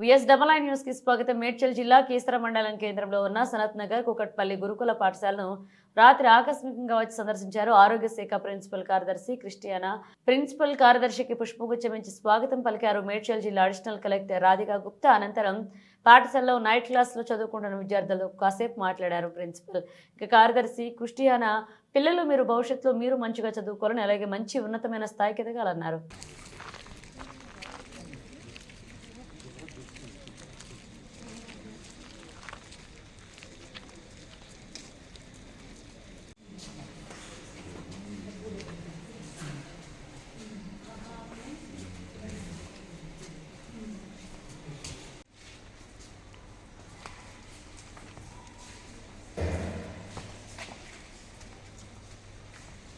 VS double I న్యూస్కి స్వాగతం. మేడ్చల్ జిల్లా కీసర మండలం కేంద్రంలో ఉన్న సనత్ నగర్ కుకట్పల్లి గురుకుల పాఠశాలను రాత్రి ఆకస్మికంగా వచ్చి సందర్శించారు ఆరోగ్య శాఖ ప్రిన్సిపల్ కార్యదర్శి క్రిస్టియానా. ప్రిన్సిపల్ కార్యదర్శికి పుష్పగుచ్చమించి స్వాగతం పలికారు మేడ్చల్ జిల్లా అడిషనల్ కలెక్టర్ రాధికా గుప్తా. అనంతరం పాఠశాలలో నైట్ క్లాస్లో చదువుకుంటున్న విద్యార్థులు కాసేపు మాట్లాడారు ప్రిన్సిపల్. ఇక కార్యదర్శి క్రిస్టియానా పిల్లలు మీరు భవిష్యత్తులో మీరు మంచిగా చదువుకోవాలని అలాగే మంచి ఉన్నతమైన స్థాయికి ఎదగాలన్నారు.